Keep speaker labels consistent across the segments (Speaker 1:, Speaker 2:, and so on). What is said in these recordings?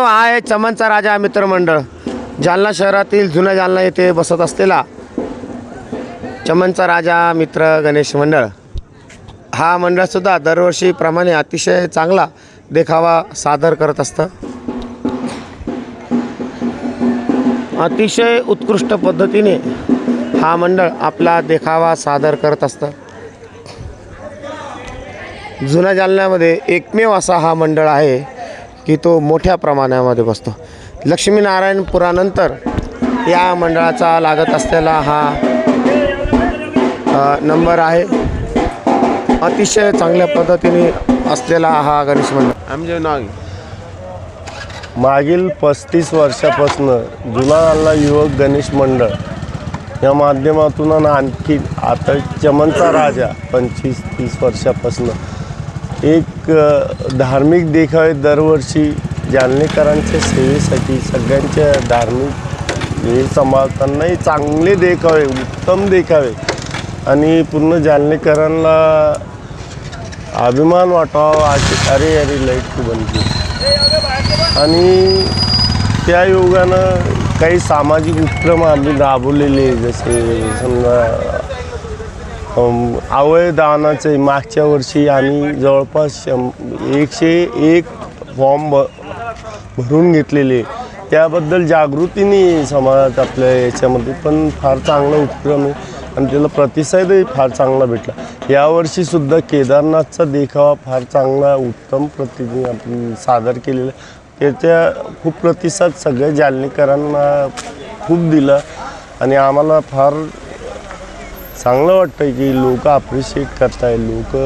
Speaker 1: मित्रांनो हा आहे चमनचा राजा मित्रमंडळ. जालना शहरातील जुन्या जालना येथे बसत असलेला चमनचा राजा मित्र गणेश मंडळ. हा मंडळसुद्धा दरवर्षीप्रमाणे अतिशय चांगला देखावा सादर करत असतं. अतिशय उत्कृष्ट पद्धतीने हा मंडळ आपला देखावा सादर करत असतं. जुन्या जालन्यामध्ये एकमेव असा हा मंडळ आहे. की तो मोठ्या प्रमाणामध्ये बसतो. लक्ष्मीनारायणपुरानंतर या मंडळाचा लागत असलेला हा नंबर आहे. अतिशय चांगल्या पद्धतीने असलेला हा गणेश मंडळ.
Speaker 2: आमचे नाव
Speaker 3: मागील पस्तीस वर्षापासून जुना जालना युवक गणेश मंडळ या माध्यमातून आणि आणखी आता चमनचा राजा पंचवीस तीस वर्षापासून एक धार्मिक देखावे दरवर्षी जालनेकरांच्या सेवेसाठी सगळ्यांच्या धार्मिक हे सांभाळतानाही चांगले देखावे उत्तम देखावे. आणि पूर्ण जालनेकरांना अभिमान वाटावा असे अरे अरे लाइट तू बनली. आणि त्या योगानं काही सामाजिक उपक्रम आम्ही राबवलेले जसे समजा अम, अवयदानाचे मागच्या वर्षी आम्ही जवळपास शं एकशे एक फॉर्म भ भरून घेतलेले. त्याबद्दल जागृतीने समाजात आपल्या याच्यामध्ये पण फार चांगला उपक्रम आहे आणि त्याला प्रतिसादही फार चांगला भेटला. यावर्षीसुद्धा केदारनाथचा देखावा फार चांगला उत्तम प्रतिने आपण सादर केलेला. त्याच्या खूप प्रतिसाद सगळ्या जालनेकरांना खूप दिला आणि आम्हाला फार चांगलं वाटतं की लोक अप्रिशिएट करताय लोक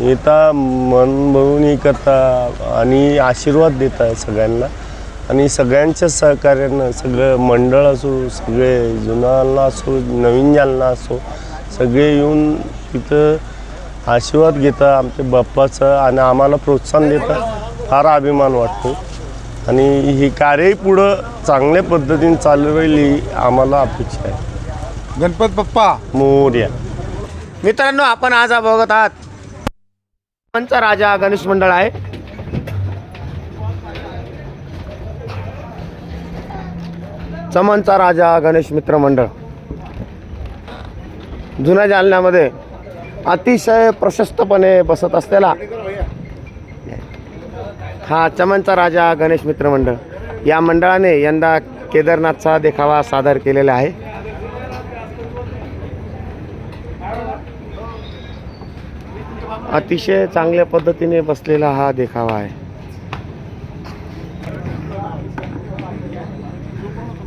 Speaker 3: येता मन भरून हे करता आणि आशीर्वाद देत आहे सगळ्यांना. आणि सगळ्यांच्या सहकार्यानं सगळं मंडळ असो सगळे जुना असो नवीन जालना असो सगळे येऊन तिथं आशीर्वाद घेता आमच्या बाप्पाचं आणि आम्हाला प्रोत्साहन देतात फार अभिमान वाटतो. आणि हे कार्यही पुढं चांगल्या पद्धतीने चालू राहिली आम्हाला अपेक्षा आहे.
Speaker 2: गणपत बाप्पा.
Speaker 3: मोर्या.
Speaker 1: मित्रांनो आपण आज बघत आहात. चमनचा राजा गणेश मंडळ आहे. चमनचा राजा गणेश मित्र मंडळ. जुन्या जालन्यामध्ये अतिशय प्रशस्तपणे बसत असलेला हा चमनचा राजा गणेश मित्र मंडळ. या मंडळाने यंदा केदारनाथचा देखावा सादर केलेला आहे. अतिशय चांगल्या पद्धतीने बसलेला हा देखावा आहे.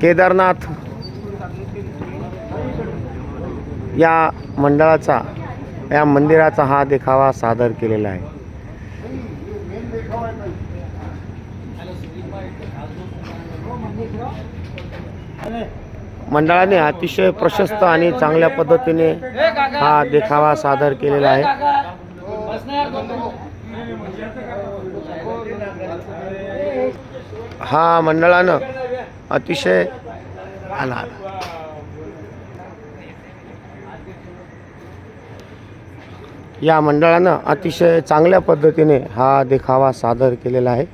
Speaker 1: केदारनाथ या मंडळाचा या मंदिराचा हा देखावा सादर केलेला आहे. मंडळाने अतिशय प्रशस्त आणि चांगल्या पद्धतीने हा देखावा सादर केलेला आहे. हा मंडळानं. अतिशय. आला. आला. या मंडळानं अतिशय चांगल्या पद्धतीने हा देखावा सादर केलेला आहे.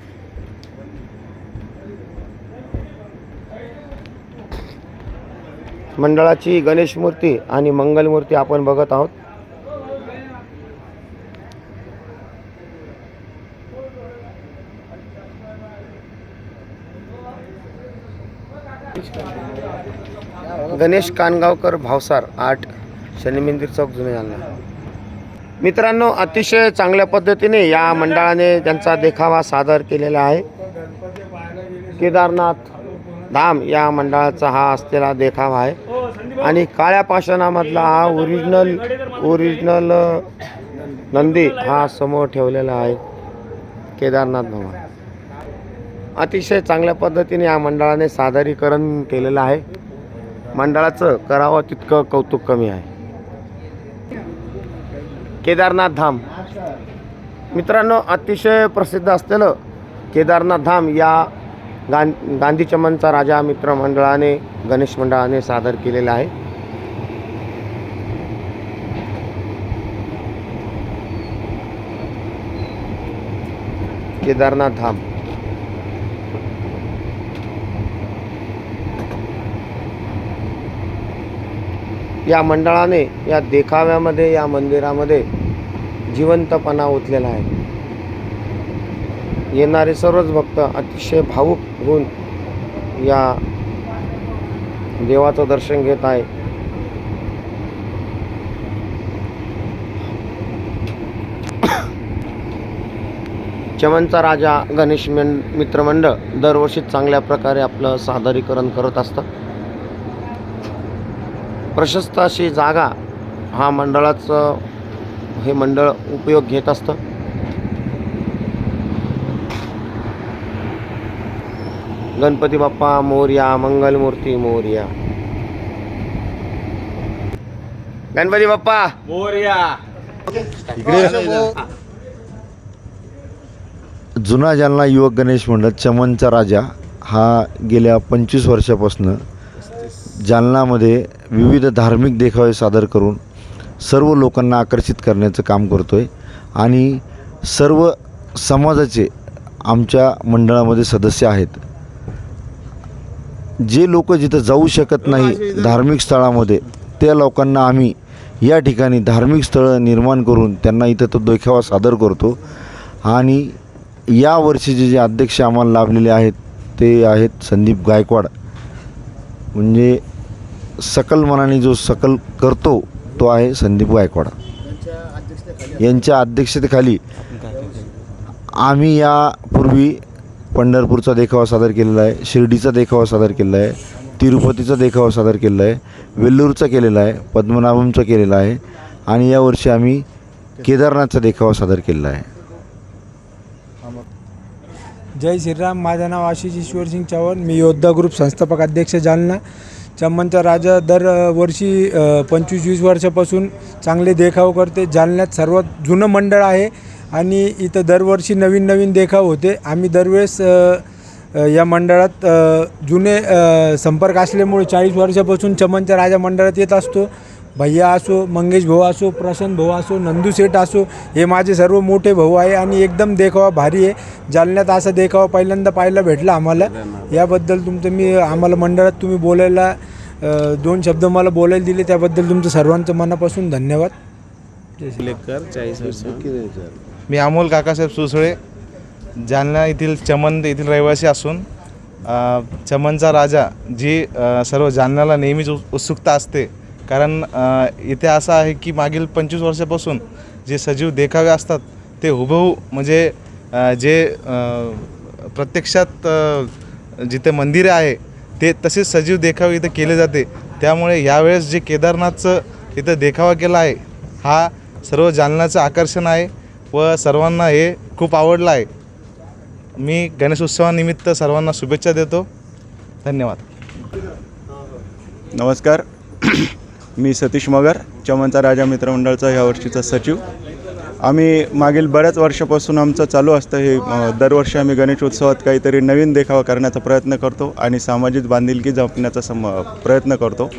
Speaker 1: मंडळाची गणेश मूर्ती आणि मंगल मूर्ती आपण बघत आहोत. गणेश कानगावकर भावसार आठ शनिमंदिर चौक जुने जालना. मित्रांनो अतिशय चांगल्या पद्धतीने या मंडळाने त्यांचा देखावा सादर केलेला आहे. केदारनाथ धाम या मंडळाचा हा असलेला देखावा आहे. आणि काळ्या पाषाणामधला हा ओरिजिनल ओरिजिनल नंदी हा समोर ठेवलेला आहे. केदारनाथ भगवान अतिशय चांगल्या पद्धतीने या मंडळाने सादरीकरण केलेलं आहे. मंडळाचं करावं तितकं कौतुक कमी आहे. केदारनाथ धाम. मित्रांनो अतिशय प्रसिद्ध असलेलं केदारनाथ धाम या गां गांधी चमनचा राजा मित्र मंडळाने गणेश मंडळाने सादर केलेला आहे. केदारनाथ धाम. या मंडळाने या देखाव्यामध्ये या मंदिरामध्ये जिवंतपणा ओतलेला आहे. येणारे सर्वच भक्त अतिशय भावुक होऊन या देवाचं दर्शन घेत आहे. चमनचा राजा गणेश मित्रमंडळ दरवर्षी चांगल्या प्रकारे आपलं सादरीकरण करत असतं. प्रशस्त अशी जागा हा मंडळाचं हे मंडळ उपयोग घेत असतं. गणपती बाप्पा मोर्या मंगलमूर्ती मोर्या. गणपती बाप्पा!
Speaker 2: जुना जालना युवक गणेश मंडळ चमनचा राजा हा गेल्या पंचवीस वर्षापासून जालनामध्ये विविध धार्मिक देखावे सादर करून सर्व लोकांना आकर्षित करण्याचं काम करतो आहे आणि सर्व समाजाचे आमच्या मंडळामध्ये सदस्य आहेत. जे लोक जिथं जाऊ शकत नाही धार्मिक स्थळामध्ये त्या लोकांना आम्ही या ठिकाणी धार्मिक स्थळं निर्माण करून त्यांना इथं तो देखावा सादर करतो. आणि या वर्षीचे जे अध्यक्ष आम्हाला लाभलेले आहेत ते आहेत संदीप गायकवाड. म्हणजे सकल मनाने जो सकल करतो तो आहे संदीप गायकवाड. यांच्या अध्यक्षतेखाली आम्ही यापूर्वी पंढरपूरचा देखावा सादर केलेला आहे शिर्डीचा देखावा सादर केलेला आहे तिरुपतीचा देखावा सादर केलेला आहे वेल्लूरचा केलेला आहे पद्मनाभमचा केलेला आहे आणि यावर्षी आम्ही केदारनाथचा देखावा सादर केलेला आहे.
Speaker 4: जय श्रीराम माझं नाव आशिष ईश्वरसिंग चव्हाण. मी योद्धा ग्रुप संस्थापक अध्यक्ष जालना. चम्मनचा राजा दर वर्षी पंचवीस वीस वर्षापासून चांगले देखाव करते. जालन्यात सर्वात जुनं मंडळ आहे आणि इथं दरवर्षी नवीन नवीन देखाव होते. आम्ही दरवेळेस या मंडळात जुने संपर्क असल्यामुळे चाळीस वर्षापासून चमनच्या राजा मंडळात येत असतो. भैया असो मंगेश भाऊ असो प्रशांत भाऊ असो नंदू शेठ असो हे माझे सर्व मोठे भाऊ आहे आणि एकदम देखावा भारी आहे. जालन्यात असा देखावा पहिल्यांदा पाहायला भेटला आम्हाला. याबद्दल तुमचं मी आम्हाला मंडळात तुम्ही बोलायला दोन शब्द मला बोलायला दिले त्याबद्दल तुमचं सर्वांचं मनापासून धन्यवाद.
Speaker 5: मी अमोल काकासाहेब सुसळे जालना येथील चमन येथील रहिवासी असून चमनचा राजा जी सर्व जालन्याला नेहमीच उत्- उत्सुकता असते कारण इथे असं आहे की मागील पंचवीस वर्षापासून जे सजीव देखावे असतात ते हुबहू म्हणजे जे प्रत्यक्षात जिथे मंदिरे आहे ते तसेच सजीव देखावे इथं केले जाते. त्यामुळे यावेळेस जे केदारनाथचं इथं देखावा केला आहे हा सर्व जालन्याचं आकर्षण आहे व सर्वांना हे खूप आवडलं आहे. मी गणेशोत्सवानिमित्त सर्वांना शुभेच्छा देतो. धन्यवाद.
Speaker 6: नमस्कार. मी सतीश मगर चमनचा राजा मित्रमंडळचा ह्या वर्षीचा सचिव. आम्ही मागील बऱ्याच वर्षापासून आमचं चालू असतं हे दरवर्षी आम्ही गणेशोत्सवात काहीतरी नवीन देखावा करण्याचा प्रयत्न करतो आणि सामाजिक बांधिलकी जपण्याचा सम प्रयत्न करतो.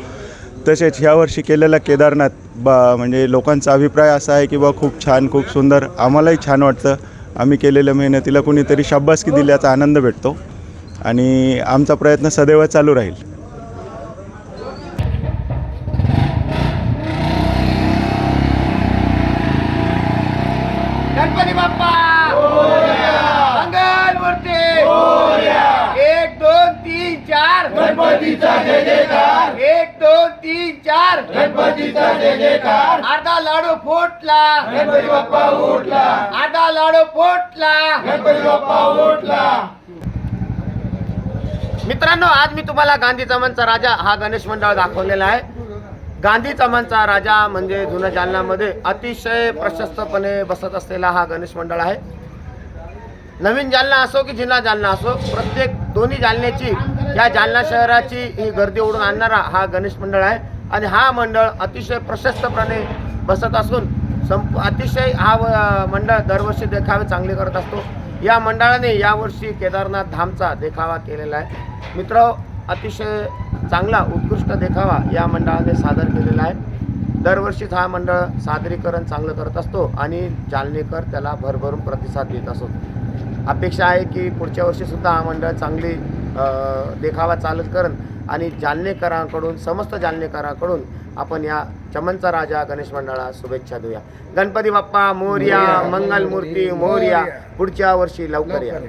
Speaker 6: तसेच ह्या वर्षी केलेला केदारनाथ बा म्हणजे लोकांचा अभिप्राय असा आहे की बा खूप छान खूप सुंदर आम्हालाही छान वाटतं. आम्ही केलेल्या मेहनतीला कुणीतरी शाब्बासकी दिल्याचा आनंद भेटतो आणि आमचा प्रयत्न सदैव चालू राहील
Speaker 1: गणपती बाप्पा मंगल मूर्ती एक दोन तीन चार गणपतीचा जय जयकार. एक दोन तीन चार. गणपतीचा जय जयकार. अर्धा लाडू फुटला. गणपती बाप्पा उठला. अर्धा लाडू फुटला. गणपती बाप्पा उठला. मित्रांनो आज मी तुम्हाला गांधी चमनचा राजा हा गणेश मंडळ दाखवलेला आहे. गांधी चमनचा राजा म्हणजे जुन्या जालन्यामध्ये अतिशय प्रशस्तपणे बसत असलेला हा गणेश मंडळ आहे. नवीन जालना असो की जुना जालना असो प्रत्येक दोन्ही जालन्याची या जालना शहराची ही गर्दी ओढून आणणारा हा गणेश मंडळ आहे. आणि हा मंडळ अतिशय प्रशस्तपणे बसत असून संप अतिशय हा व- मंडळ दरवर्षी देखावे चांगले करत असतो. या मंडळाने यावर्षी केदारनाथ धामचा देखावा केलेला आहे. मित्र अतिशय चांगला उत्कृष्ट देखावा या मंडळाने सादर केलेला आहे. दरवर्षीच हा मंडळ सादरीकरण चांगलं करत असतो आणि जालनेकर त्याला भरभरून प्रतिसाद देत असतो. अपेक्षा आहे की पुढच्या वर्षीसुद्धा हा मंडळ चांगली देखावा चालू करण आणि जालनेकरांकडून समस्त जालनेकरांकडून आपण या चमनचा राजा गणेश मंडळाला शुभेच्छा देऊया. गणपती बाप्पा मोर्या मंगलमूर्ती मोर्या पुढच्या वर्षी लवकर या.